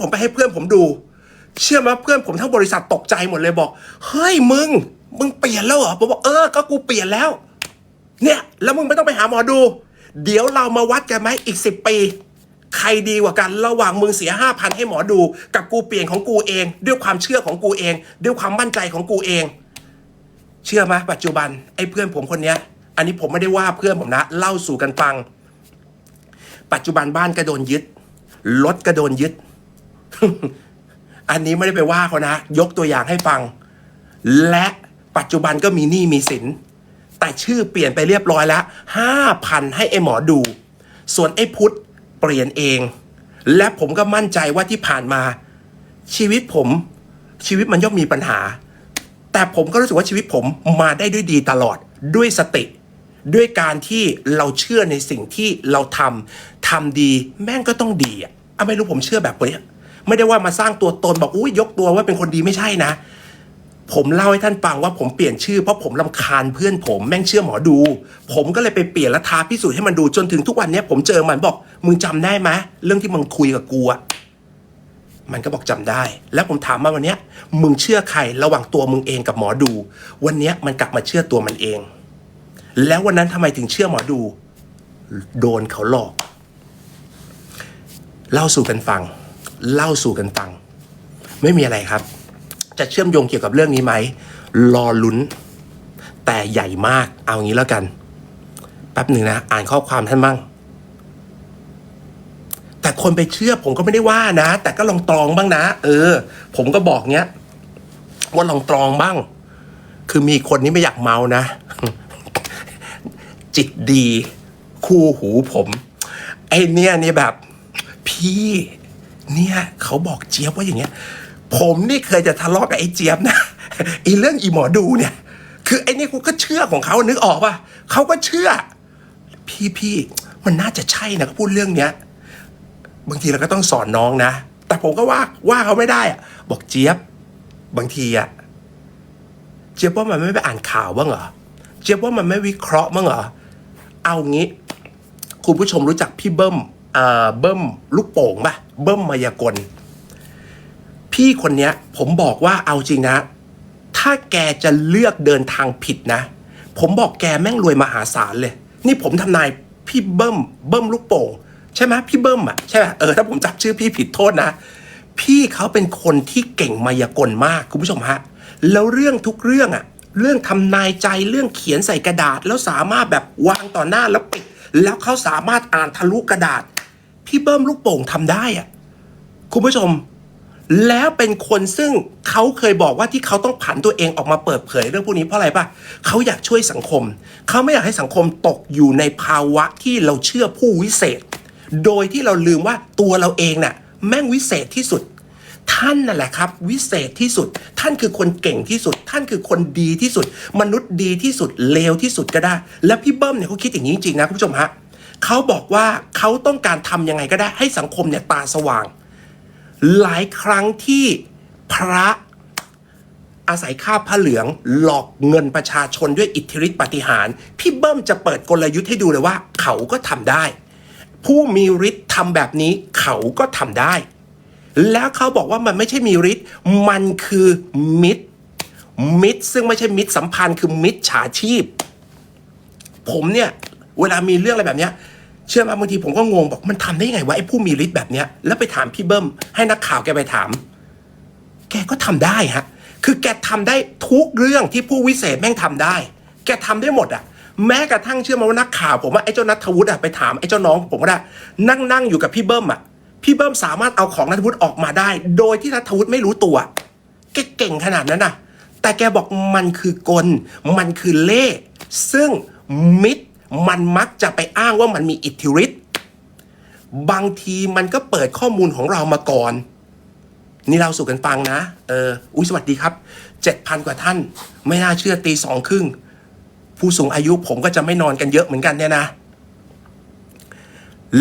ผมไปให้เพื่อนผมดู เชื่อไหมเพื่อนผมทั้งบริษัทตกใจหมดเลยบอก เฮ้ยมึง มึงเปลี่ยนแล้วเหรอผมบอกเออก็กูเปลี่ยนแล้ว เนี่ย แล้วมึงไม่ต้องไปหาหมอดู เดี๋ยวเรามาวัดกันไหมอีกสิบปี ใครดีกว่ากันระหว่างมึงเสียห้าพันให้หมอดู กับกูเปลี่ยนของกูเอง ด้วยความเชื่อของกูเอง ด้วยความมั่นใจของกูเอง เชื่อไหมปัจจุบันไอ้เพื่อนผมคนเนี้ย อันนี้ผมไม่ได้ว่าเพื่อนผมนะเล่าสู่กันฟัง ปัจจุบันบ้านก็โดนยึดรถก็โดนยึด อันนี้ไม่ได้ไปว่าเขานะ ยกตัวอย่างให้ฟัง และปัจจุบันก็มีหนี้มีสิน แต่ชื่อเปลี่ยนไปเรียบร้อยแล้วห้าพันให้ไอ้หมอดู ส่วนไอ้พุทธเปลี่ยนเอง และผมก็มั่นใจว่าที่ผ่านมา ชีวิตผม ชีวิตมันย่อมมีปัญหา แต่ผมก็รู้สึกว่าชีวิตผมมาได้ด้วยดีตลอดด้วยสติ ด้วยการที่เราเชื่อในสิ่งที่เราทำทำดี แม่งก็ต้องดีอะอะไม่รู้ผมเชื่อแบบนี้ ไม่ได้ว่ามาสร้างตัวตนบอกอุ้ยยกตัวว่าเป็นคนดีไม่ใช่นะ ผมเล่าให้ท่านฟังว่าผมเปลี่ยนชื่อเพราะผมลำคาญเพื่อนผมแม่งเชื่อหมอดู ผมก็เลยไปเปลี่ยนและท้าพิสูจน์ให้มันดูจนถึงทุกวันเนี้ยผมเจอมันบอกมึงจำได้ไหมเรื่องที่มึงคุยกับกูอะมันก็บอกจำได้ แล้วผมถามมาวันเนี้ยมึงเชื่อใครระหว่างตัวมึงเองกับหมอดู วันเนี้ยมันกลับมาเชื่อตัวมันเอง แล้ววันนั้นทำไมถึงเชื่อหมอดู โดนเขาหลอก เล่าสู่กันฟัง เล่าสู่กันฟัง ไม่มีอะไรครับ จะเชื่อมโยงเกี่ยวกับเรื่องนี้ไหมรอลุ้น แต่ใหญ่มากเอางี้แล้วกันแป๊บหนึ่งนะ อ่านข้อความท่านบ้างแต่คนไปเชื่อผมก็ไม่ได้ว่านะ แต่ก็ลองตรองบ้างนะ เออ ผมก็บอกเนี้ยว่าลองตรองบ้าง คือมีคนนี้ไม่อยากเมานะ จิตดี คู่หูผม ไอเนี่ยนี่แบบ พี่ เนี่ยเขาบอกเจี๊ยบว่าอย่างเงี้ย ผมนี่เคยจะทะเลาะกับไอ้เจี๊ยบนะไอ้เรื่องอีหมอดูเนี่ย คือไอ้นี่กูก็เชื่อของเขานึกออกป่ะเขาก็เชื่อ พี่พี่มันน่าจะใช่นะเขาพูดเรื่องเนี้ย บางทีเราก็ต้องสอนน้องนะ แต่ผมก็ว่าว่าเขาไม่ได้อะบอกเจี๊ยบ บางทีอะเจี๊ยบว่ามันไม่ไปอ่านข่าวบ้างเหรอเจี๊ยบว่ามันไม่วิเคราะห์บ้างเหรอเอางี้ คุณผู้ชมรู้จักพี่เบิ้ม เบิ้มลูกโป่งป่ะเบิ้มมายากล พี่คนเนี้ย ผมบอกว่าเอาจริงนะ ถ้าแกจะเลือกเดินทางผิดนะ ผมบอกแกแม่งรวยมหาศาลเลย นี่ผมทำนายพี่เบิ้มเบิ้มลูกโป่งใช่ไหมพี่เบิ้มอะใช่ไหมเออถ้าผมจับชื่อพี่ผิดโทษนะ พี่เขาเป็นคนที่เก่งมายากลมากคุณผู้ชมฮะแล้วเรื่องทุกเรื่องอะเรื่องทำนายใจเรื่องเขียนใส่กระดาษ แล้วสามารถแบบวางต่อหน้าแล้วปิด แล้วเขาสามารถอ่านทะลุกระดาษ พี่เบิ้มลูกโป่งทำได้อะคุณผู้ชม แล้วเป็นคนซึ่งเขาเคยบอกว่าที่เขาต้องผันตัวเองออกมาเปิดเผยเรื่องพวกนี้เพราะอะไรป่ะเขาอยากช่วยสังคม เขาไม่อยากให้สังคมตกอยู่ในภาวะที่เราเชื่อผู้วิเศษ โดยที่เราลืมว่าตัวเราเองน่ะ แม่งวิเศษที่สุดท่านนั่นแหละครับ วิเศษที่สุด ท่านคือคนเก่งที่สุด ท่านคือคนดีที่สุด มนุษย์ดีที่สุดเลวที่สุดก็ได้ แล้วพี่เบิ้มเนี่ยเขาคิดอย่างนี้จริงๆนะคุณผู้ชมฮะ เขาบอกว่าเขาต้องการทำยังไงก็ได้ให้สังคมเนี่ยตาสว่าง หลายครั้งที่พระอาศัยค่าผ้าเหลืองหลอกเงินประชาชนด้วยอิทธิฤทธิปฏิหารพี่เบิ้มจะเปิดกลยุทธ์ให้ดูเลยว่า เขาก็ทำได้ ผู้มีฤทธิ์ทำแบบนี้เขาก็ทำได้ แล้วเขาบอกว่ามันไม่ใช่มีฤทธิ์มันคือมิตรมิตรซึ่งไม่ใช่มิตรสัมพันธ์คือมิตรฉาชีพ ผมเนี่ย เวลามีเรื่องอะไรแบบเนี้ย เชื่อไหมบางทีผมก็งงบอกมันทำได้ยังไงวะไอ้ผู้มีฤทธิ์แบบเนี้ยแล้วไปถามพี่เบิ้มให้นักข่าวแกไปถาม แกก็ทำได้ฮะ คือแกทำได้ทุกเรื่องที่ผู้วิเศษแม่งทำได้ แกทำได้หมดอะแม้กระทั่งเชื่อมาว่านักข่าวผมว่าไอ้เจ้านัทวุฒิอะไปถามไอ้เจ้าน้องผมก็ได้ นั่งนั่งอยู่กับพี่เบิ้มอะพี่เบิ้มสามารถเอาของนัทวุฒิออกมาได้ โดยที่นัทวุฒิไม่รู้ตัวแกเก่งขนาดนั้นน่ะแต่แกบอกมันคือกล มันคือเล่ ซึ่งมิตร มันมักจะไปอ้างว่ามันมีอิทธิฤทธิ์บางทีมันก็เปิดข้อมูลของเรามาก่อน นี่เราสู่กันฟังนะ เออ อุ้ยสวัสดีครับเจ็ดพันกว่าท่าน ไม่น่าเชื่อตีสองครึ่ง ผู้สูงอายุผมก็จะไม่นอนกันเยอะเหมือนกันเนี่ยนะ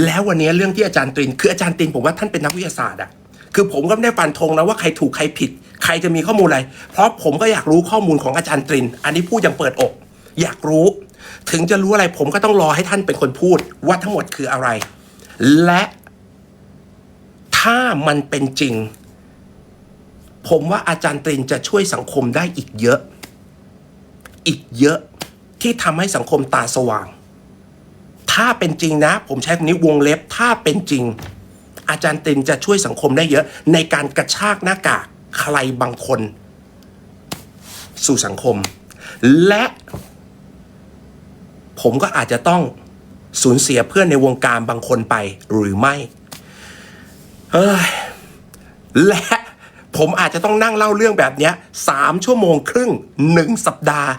แล้ววันนี้เรื่องที่อาจารย์ตริน คืออาจารย์ตรินผมว่าท่านเป็นนักวิทยาศาสตร์อะคือผมก็ไม่ได้ฟันธงนะว่าใครถูกใครผิด ใครจะมีข้อมูลอะไร เพราะผมก็อยากรู้ข้อมูลของอาจารย์ตริน อันนี้พูดอย่างเปิดอก อยากรู้ ถึงจะรู้อะไรผมก็ต้องรอให้ท่านเป็นคนพูดว่าทั้งหมดคืออะไร และถ้ามันเป็นจริง ผมว่าอาจารย์ตรินจะช่วยสังคมได้อีกเยอะ อีกเยอะที่ทำให้สังคมตาสว่าง ถ้าเป็นจริงนะ ผมใช้คำนี้วงเล็บถ้าเป็นจริง อาจารย์ตรินจะช่วยสังคมได้เยอะ ในการกระชากหน้ากากใครบางคน สู่สังคม และ ผมก็อาจจะต้องสูญเสียเพื่อนในวงการบางคนไปหรือไม่เอ้ยและผมอาจจะต้องนั่งเล่าเรื่องแบบนี้สามชั่วโมงครึ่งหนึ่งสัปดาห์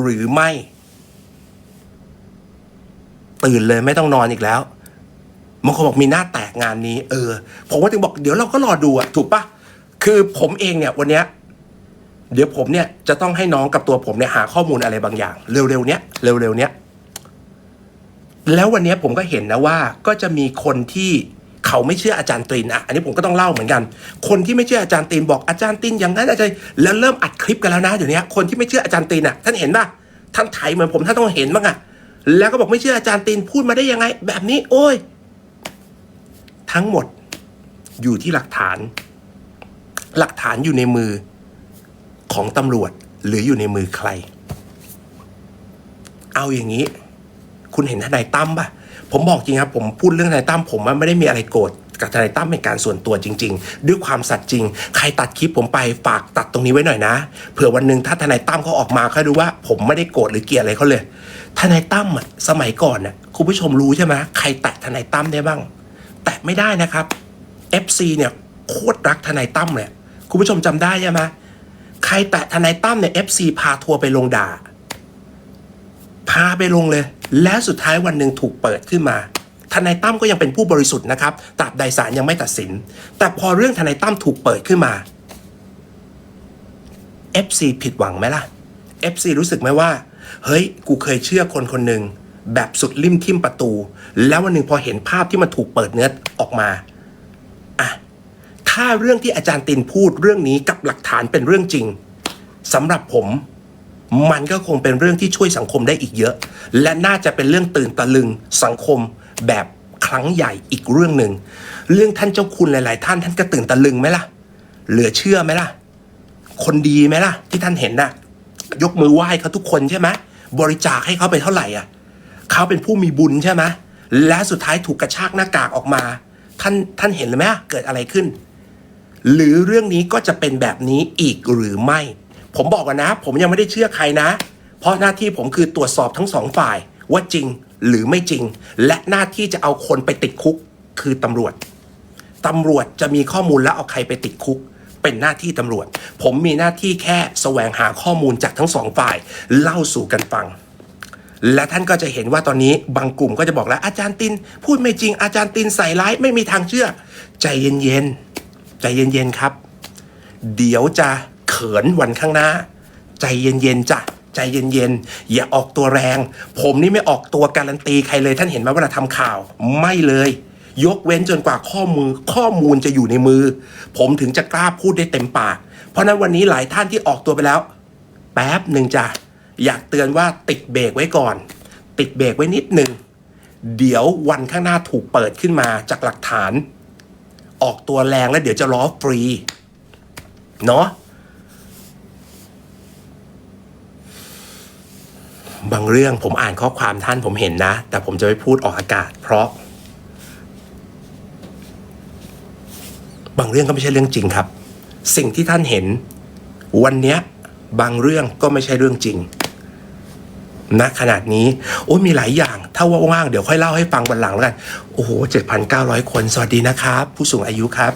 หรือไม่ ตื่นเลยไม่ต้องนอนอีกแล้วบางคนบอกมีหน้าแตกงานนี้ เออ ผมก็ถึงบอกเดี๋ยวเราก็รอดูอะถูกปะคือผมเองเนี่ยวันเนี้ยเดี๋ยวผมเนี่ยจะต้องให้น้องกับตัวผมเนี่ยหาข้อมูลอะไรบางอย่าง เร็วๆเนี้ยเร็วๆเนี้ย แล้ววันนี้ผมก็เห็นนะว่าก็จะมีคนที่เขาไม่เชื่ออาจารย์ตรินอะอันนี้ผมก็ต้องเล่าเหมือนกัน คนที่ไม่เชื่ออาจารย์ตรินบอกอาจารย์ตรินอย่างนั้นอาจารย์แล้วเริ่มอัดคลิปกันแล้วนะเดี๋ยวนี้คนที่ไม่เชื่ออาจารย์ตรินอะท่านเห็นป่ะท่านไถเหมือนผมท่านต้องเห็นบ้างอะแล้วก็บอกไม่เชื่ออาจารย์ตรินพูดมาได้ยังไง แบบนี้โอ้ย ทั้งหมดอยู่ที่หลักฐาน หลักฐานอยู่ในมือของตำรวจหรืออยู่ในมือใคร เอาอย่างนี้ คุณเห็นทนายตั้มป่ะ ผมบอกจริงครับ ผมพูดเรื่องทนายตั้มผมว่าไม่ได้มีอะไรโกรธกับทนายตั้มเป็นการส่วนตัวจริง ๆ ด้วยความสัตย์จริง ใครตัดคลิปผมไปฝากตัดตรงนี้ไว้หน่อยนะเผื่อวันหนึ่งถ้าทนายตั้มเขาออกมาเขาดูว่า ผมไม่ได้โกรธหรือเกลียดอะไรเขาเลยทนายตั้มอะสมัยก่อนน่ะคุณผู้ชมรู้ใช่ไหมใครแตะทนายตั้มได้บ้าง แตะไม่ได้นะครับ FC เนี่ยโคตรรักทนายตั้มเลยคุณผู้ชมจำได้ใช่ไหมใครแตะทนายตั้มเนี่ย FC พาทัวร์ไปลงด่า พาไปลงเลย และสุดท้ายวันหนึ่งถูกเปิดขึ้นมาทนายตั้มก็ยังเป็นผู้บริสุทธิ์นะครับตราบใดศาลยังไม่ตัดสิน แต่พอเรื่องทนายตั้มถูกเปิดขึ้นมา FC ผิดหวังไหมล่ะ FC รู้สึกไหมว่า เฮ้ย กูเคยเชื่อคนคนหนึ่งแบบสุดริมทิมประตู แล้ววันหนึ่งพอเห็นภาพที่มันถูกเปิดเนื้อออกมาอะถ้าเรื่องที่อาจารย์ตินพูดเรื่องนี้กับหลักฐานเป็นเรื่องจริงสำหรับผม มันก็คงเป็นเรื่องที่ช่วยสังคมได้อีกเยอะ และน่าจะเป็นเรื่องตื่นตะลึงสังคมแบบครั้งใหญ่อีกเรื่องหนึ่งเรื่องท่านเจ้าคุณหลาย ๆ ท่านท่านก็ตื่นตะลึงไหมล่ะ เหลือเชื่อไหมล่ะ คนดีไหมล่ะ ที่ท่านเห็นน่ะยกมือไหว้เขาทุกคนใช่ไหมบริจาคให้เขาไปเท่าไหร่อะเขาเป็นผู้มีบุญใช่ไหมและสุดท้ายถูกกระชากหน้ากากออกมา ท่านท่านเห็นเลยไหมเกิดอะไรขึ้น หรือเรื่องนี้ก็จะเป็นแบบนี้อีกหรือไม่ ผมบอกกันนะ ผมยังไม่ได้เชื่อใครนะ เพราะหน้าที่ผมคือตรวจสอบทั้งสองฝ่ายว่าจริงหรือไม่จริง และหน้าที่จะเอาคนไปติดคุกคือตำรวจตำรวจจะมีข้อมูลแล้วเอาใครไปติดคุก เป็นหน้าที่ตำรวจ ผมมีหน้าที่แค่แสวงหาข้อมูลจากทั้งสองฝ่ายเล่าสู่กันฟัง และท่านก็จะเห็นว่าตอนนี้บางกลุ่มก็จะบอกแล้วอาจารย์ติน พูดไม่จริงอาจารย์ตินใส่ร้ายไม่มีทางเชื่อ ใจเย็นๆใจเย็นๆครับ เดี๋ยวจะ ขินวันข้างหน้า ใจเย็นๆจ้ะใจเย็นๆ อย่าออกตัวแรง ผมนี่ไม่ออกตัวการันตีใครเลย ท่านเห็นไหมเวลาทำข่าว ไม่เลย ยกเว้นจนกว่าข้อมูลข้อมูลจะอยู่ในมือ ผมถึงจะกล้าพูดได้เต็มปาก เพราะฉะนั้นวันนี้หลายท่านที่ออกตัวไปแล้ว แป๊บหนึ่งจ้ะอยากเตือนว่าติดเบรกไว้ก่อน ติดเบรกไว้นิดหนึ่งเดี๋ยววันข้างหน้าถูกเปิดขึ้นมาจากหลักฐาน ออกตัวแรงแล้วเดี๋ยวจะล้อฟรี เนาะ บางเรื่องผมอ่านข้อความท่านผมเห็นนะ แต่ผมจะไม่พูดออกอากาศ เพราะ บางเรื่องก็ไม่ใช่เรื่องจริงครับ สิ่งที่ท่านเห็น วันเนี้ยบางเรื่องก็ไม่ใช่เรื่องจริงณขนาดนี้ โอ้ยมีหลายอย่าง ถ้าว่างๆ เดี๋ยวค่อยเล่าให้ฟังวันหลังแล้วกัน โอ้โหเจ็ดพันเก้าร้อยคน สวัสดีนะครับ ผู้สูงอายุครับ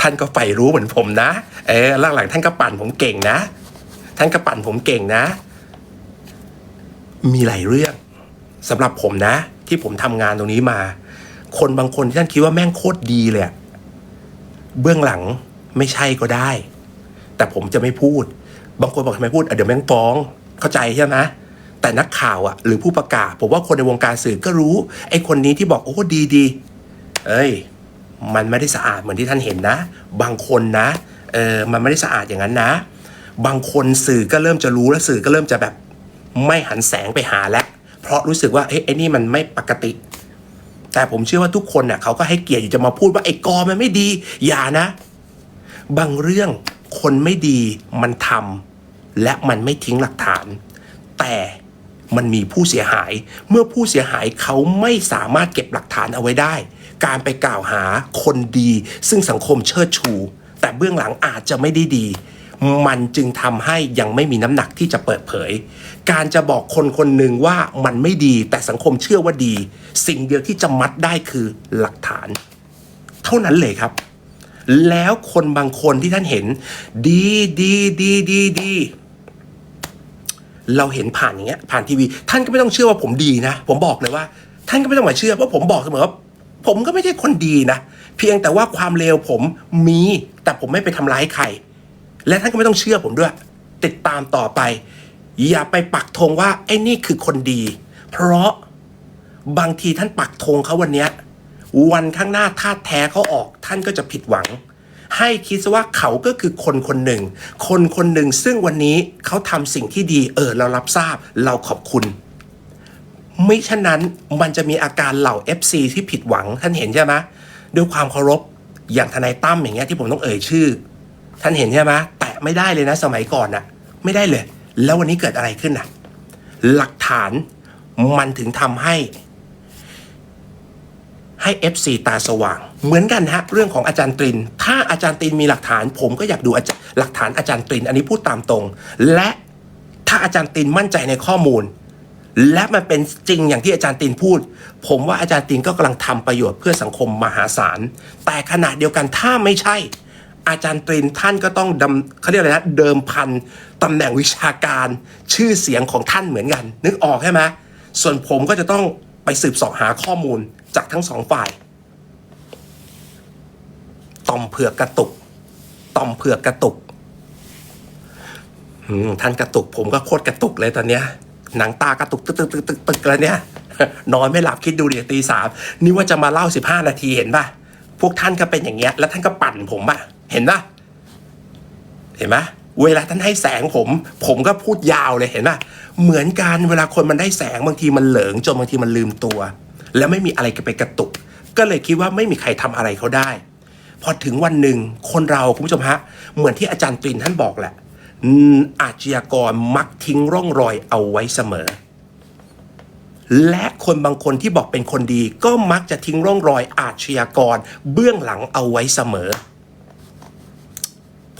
ท่านก็ใฝ่รู้เหมือนผมนะ เออหลังๆท่านก็ปั่นผมเก่งนะ ท่านก็ปั่นผมเก่งนะ มีหลายเรื่องสำหรับผมนะ ที่ผมทำงานตรงนี้มา คนบางคนที่ท่านคิดว่าแม่งโคตรดีเลยเบื้องหลังไม่ใช่ก็ได้ แต่ผมจะไม่พูด บางคนบอกทำไมพูดเดี๋ยวแม่งฟ้องเข้าใจใช่ไหมแต่นักข่าวอะหรือผู้ประกาศ ผมว่าคนในวงการสื่อก็รู้ ไอ้คนนี้ที่บอกโอ้ดีดีเอ้ย มันไม่ได้สะอาดเหมือนที่ท่านเห็นนะ บางคนนะเออมันไม่ได้สะอาดอย่างนั้นนะ บางคนสื่อก็เริ่มจะรู้แล้วสื่อก็เริ่มจะแบบ ไม่หันแสงไปหาแล้ว เพราะรู้สึกว่าเอ้ยไอ้นี่มันไม่ปกติ แต่ผมเชื่อว่าทุกคนเน่ะเขาก็ให้เกียรติอยู่จะมาพูดว่าไอ้กอมันไม่ดี อย่านะ บางเรื่องคนไม่ดีมันทำและมันไม่ทิ้งหลักฐาน แต่มันมีผู้เสียหาย เมื่อผู้เสียหายเขาไม่สามารถเก็บหลักฐานเอาไว้ได้ การไปกล่าวหาคนดี ซึ่งสังคมเชิดชู แต่เบื้องหลังอาจจะไม่ได้ดี มันจึงทำให้ยังไม่มีน้ำหนักที่จะเปิดเผย การจะบอกคนคนหนึ่งว่ามันไม่ดีแต่สังคมเชื่อว่าดี สิ่งเดียวที่จะมัดได้คือหลักฐาน เท่านั้นเลยครับ แล้วคนบางคนที่ท่านเห็น ดีดีดีดีดีเราเห็นผ่านอย่างเงี้ยผ่านทีวี ท่านก็ไม่ต้องเชื่อว่าผมดีนะ ผมบอกเลยว่า ท่านก็ไม่ต้องมาเชื่อเพราะผมบอกเสมอว่าผมก็ไม่ใช่คนดีนะ เพียงแต่ว่าความเลวผมมี แต่ผมไม่ไปทำร้ายใคร และท่านก็ไม่ต้องเชื่อผมด้วย ติดตามต่อไป อย่าไปปักธงว่าไอ้นี่คือคนดี เพราะบางทีท่านปักธงเขาวันเนี้ยวันข้างหน้าถ้าแท้เขาออก ท่านก็จะผิดหวัง ให้คิดซะว่าเขาก็คือคนคนหนึ่ง คนคนหนึ่งซึ่งวันนี้เขาทำสิ่งที่ดีเออเรารับทราบเราขอบคุณไม่ฉะนั้นมันจะมีอาการเหล่า FC ที่ผิดหวังท่านเห็นใช่ไหมด้วยความเคารพอย่างทนายตั้มอย่างเงี้ยที่ผมต้องเอ่ยชื่อ ท่านเห็นใช่ไหมแตะไม่ได้เลยนะ สมัยก่อนน่ะ ไม่ได้เลย แล้ววันนี้เกิดอะไรขึ้นน่ะ หลักฐานมันถึงทำให้ให้ FC ตาสว่าง เหมือนกันฮะเรื่องของอาจารย์ตริน ถ้าอาจารย์ตรินมีหลักฐาน ผมก็อยากดูอาจารย์หลักฐานอาจารย์ตริน อันนี้พูดตามตรง และถ้าอาจารย์ตรินมั่นใจในข้อมูล และมันเป็นจริงอย่างที่อาจารย์ตินพูด ผมว่าอาจารย์ตินก็กำลังทำประโยชน์เพื่อสังคมมหาศาลแต่ขณะเดียวกันถ้าไม่ใช่ อาจารย์ตรินท่านก็ต้องดำเขาเรียกอะไรนะเดิมพันตำแหน่งวิชาการชื่อเสียงของท่านเหมือนกัน นึกออกใช่ไหมส่วนผมก็จะต้องไปสืบสอบหาข้อมูลจากทั้งสองฝ่ายต่อมเผือกกระตุกต่อมเผือกกระตุกท่านกระตุก ผมก็โคตรกระตุกเลยตอนเนี้ยหนังตากระตุกตึกตึกตึกตึกตึกแล้วเนี่ยนอนไม่หลับคิดดูเดี๋ยวตีสามนี่ว่าจะมาเล่าสิบห้านาทีเห็นป่ะพวกท่านก็เป็นอย่างเงี้ยแล้วท่านก็ปั่นผมป่ะ เห็นปะเห็นไหมเวลาท่านให้แสงผม ผมก็พูดยาวเลยเห็นปะเหมือนกันเวลาคนมันได้แสงบางทีมันเหลิงจนบางทีมันลืมตัว แล้วไม่มีอะไรไปกระตุก ก็เลยคิดว่าไม่มีใครทำอะไรเขาได้ พอถึงวันหนึ่งคนเราคุณผู้ชมฮะ เหมือนที่อาจารย์ตรินท่านบอกแหละอืมอาชญากรมักทิ้งร่องรอยเอาไว้เสมอ และคนบางคนที่บอกเป็นคนดี ก็มักจะทิ้งร่องรอยอาชญากรเบื้องหลังเอาไว้เสมอ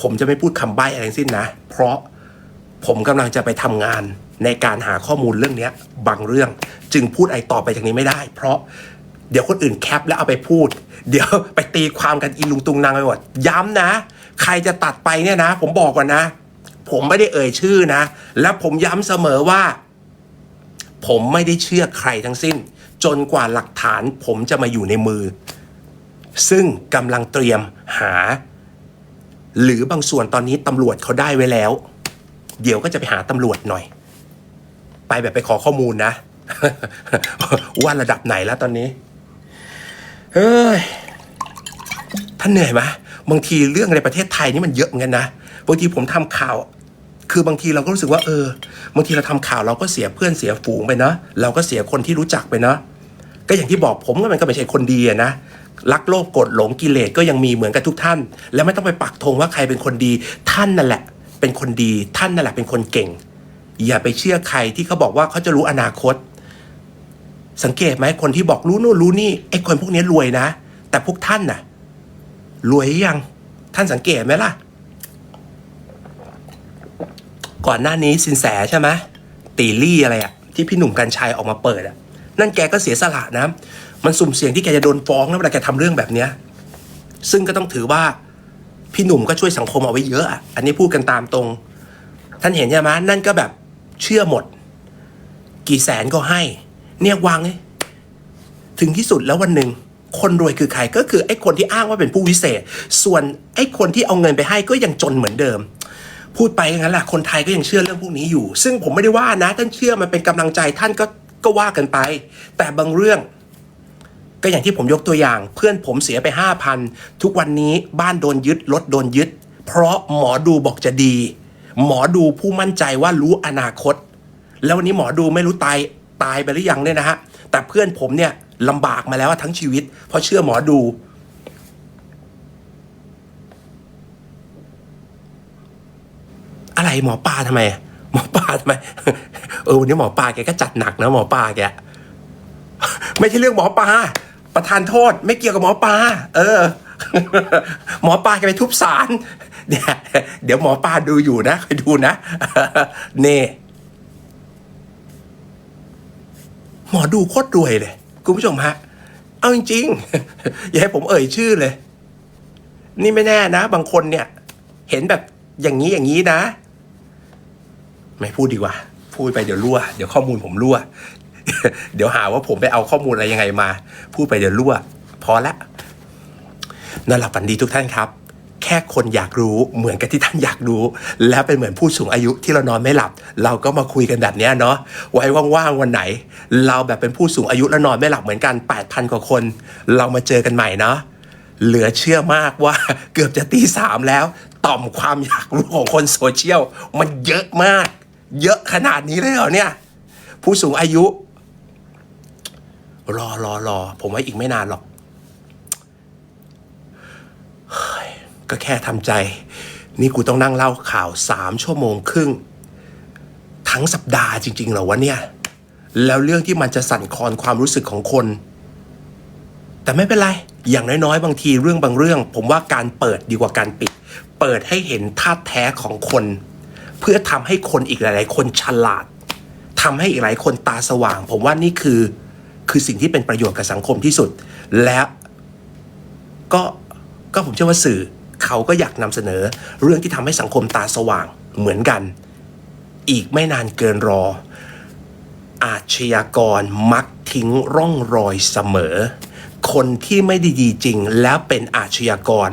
ผมจะไม่พูดคำใบ้อะไรทั้งสิ้นนะ เพราะผมกำลังจะไปทำงานในการหาข้อมูลเรื่องเนี้ยบางเรื่อง จึงพูดไอต่อไปจากนี้ไม่ได้ เพราะเดี๋ยวคนอื่นแคปแล้วเอาไปพูด เดี๋ยวไปตีความกันอีลุงตุงนางไปหมดย้ำนะ ใครจะตัดไปเนี่ยนะ ผมบอกก่อนนะ ผมไม่ได้เอ่ยชื่อนะ และผมย้ำเสมอว่า ผมไม่ได้เชื่อใครทั้งสิ้น จนกว่าหลักฐานผมจะมาอยู่ในมือ ซึ่งกำลังเตรียมหา หรือบางส่วนตอนนี้ตำรวจเขาได้ไว้แล้ว เดี๋ยวก็จะไปหาตำรวจหน่อย ไปแบบไปขอข้อมูลนะ ว่าระดับไหนแล้วตอนนี้เฮ้ยท่านเหนื่อยไหมบางทีเรื่องในประเทศไทยนี่มันเยอะเหมือนกันนะบางทีผมทำข่าว คือบางทีเราก็รู้สึกว่าเออบางทีเราทำข่าวเราก็เสียเพื่อนเสียฝูงไปเนาะเราก็เสียคนที่รู้จักไปเนาะก็อย่างที่บอกผมก็มันก็ไม่ใช่คนดีนะ รักโลภโกรธหลงกิเลสก็ยังมีเหมือนกันทุกท่าน แล้วไม่ต้องไปปักธงว่าใครเป็นคนดีท่านนั่นแหละ เป็นคนดีท่านนั่นแหละเป็นคนเก่ง อย่าไปเชื่อใครที่เขาบอกว่าเขาจะรู้อนาคต สังเกตไหมคนที่บอกรู้นู่นรู้นี่ไอ้คนพวกนี้รวยนะ แต่พวกท่านน่ะ รวยยังท่านสังเกตไหมล่ะ ก่อนหน้านี้สินแสใช่ไหมตีลี่อะไรอะที่พี่หนุ่มกัญชัยออกมาเปิดอะ นั่นแกก็เสียสละนะ มันสุ่มเสี่ยงที่แกจะโดนฟ้องนะเวลาแกทำเรื่องแบบเนี้ยซึ่งก็ต้องถือว่าพี่หนุ่มก็ช่วยสังคมเอาไว้เยอะอะอันนี้พูดกันตามตรง ท่านเห็นใช่ไหมนั่นก็แบบเชื่อหมด กี่แสนก็ให้ เนี่ยวางเลยถึงที่สุดแล้ววันหนึ่งคนรวยคือใครก็คือไอ้คนที่อ้างว่าเป็นผู้วิเศษ ส่วนไอ้คนที่เอาเงินไปให้ก็ยังจนเหมือนเดิม พูดไปงั้นแหละคนไทยก็ยังเชื่อเรื่องพวกนี้อยู่ ซึ่งผมไม่ได้ว่านะ ท่านเชื่อมันเป็นกำลังใจท่านก็ ก็ว่ากันไป แต่บางเรื่อง ก็อย่างที่ผมยกตัวอย่าง เพื่อนผมเสียไปห้าพันทุกวันนี้บ้านโดนยึดรถโดนยึด เพราะหมอดูบอกจะดี หมอดูผู้มั่นใจว่ารู้อนาคต แล้ววันนี้หมอดูไม่รู้ตายตายไปหรือยังเนี่ยนะฮะแต่เพื่อนผมเนี่ยลำบากมาแล้วทั้งชีวิต เพราะเชื่อหมอดูอะไรหมอปลาทำไม หมอปลาทำไมเออวันนี้หมอปลาแกก็จัดหนักนะหมอปลาแกไม่ใช่เรื่องหมอปลาประธานโทษไม่เกี่ยวกับหมอปลาเออ หมอปลาแกไปทุบสารเดี๋ยเดี๋ยวหมอปลาดูอยู่นะคอยดูนะเนี่หมอดูโคตรรวยเลยคุณผู้ชมฮะ เอาจริงๆอย่าให้ผมเอ่ยชื่อเลย นี่ไม่แน่นะ บางคนเนี่ย เห็นแบบอย่างนี้อย่างนี้นะ ไม่พูดดีกว่า พูดไปเดี๋ยวรั่ว เดี๋ยวข้อมูลผมรั่ว เดี๋ยวหาว่าผมไปเอาข้อมูลอะไรยังไงมา พูดไปเดี๋ยวรั่ว พอละนอนหลับฝันดีทุกท่านครับ แค่คนอยากรู้เหมือนกับที่ท่านอยากรู้ แล้วเป็นเหมือนผู้สูงอายุที่เรานอนไม่หลับ เราก็มาคุยกันแบบเนี้ยเนาะไว้ว่างๆวันไหน เราแบบเป็นผู้สูงอายุแล้วนอนไม่หลับเหมือนกัน 8,000 กว่าคน เรามาเจอกันใหม่เนาะเหลือเชื่อมากว่าเกือบจะตีสามแล้ว ต่อมความอยากรู้ของคนโซเชียลมันเยอะมาก เยอะขนาดนี้เลยเหรอเนี่ย ผู้สูงอายุ รอรอรอผมว่าอีกไม่นานหรอก ก็แค่ทำใจ นี่กูต้องนั่งเล่าข่าวสามชั่วโมงครึ่ง ทั้งสัปดาห์จริง ๆเหรอวะเนี่ย แล้วเรื่องที่มันจะสั่นคลอนความรู้สึกของคน แต่ไม่เป็นไร อย่างน้อยๆ บางทีเรื่องบางเรื่อง ผมว่าการเปิดดีกว่าการปิด เปิดให้เห็นท่าแท้ของคน เพื่อทำให้คนอีกหลาย ๆ คนฉลาดทำให้อีกหลายคนตาสว่าง ผมว่านี่คือคือสิ่งที่เป็นประโยชน์กับสังคมที่สุด และก็ก็ผมเชื่อว่าสื่อเขาก็อยากนำเสนอเรื่องที่ทำให้สังคมตาสว่างเหมือนกัน อีกไม่นานเกินรอ อาชญากรมักทิ้งร่องรอยเสมอ คนที่ไม่ด้ดีจริง แล้วเป็นอาชญากร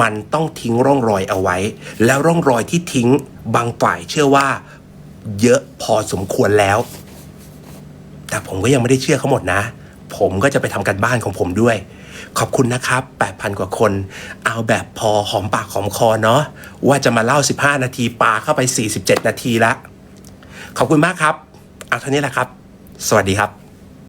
มันต้องทิ้งร่องรอยเอาไว้ แล้วร่องรอยที่ทิ้งบางฝ่ายเชื่อว่า เยอะพอสมควรแล้ว แต่ผมก็ยังไม่ได้เชื่อเขาหมดนะ ผมก็จะไปทำกันบ้านของผมด้วย ขอบคุณนะครับ 8,000 กว่าคน เอาแบบพอหอมปากหอมคอเนาะว่าจะมาเล่า 15 นาทีปาเข้าไป 47 นาทีละขอบคุณมากครับ เอาเท่านี้แหละครับ สวัสดีครับ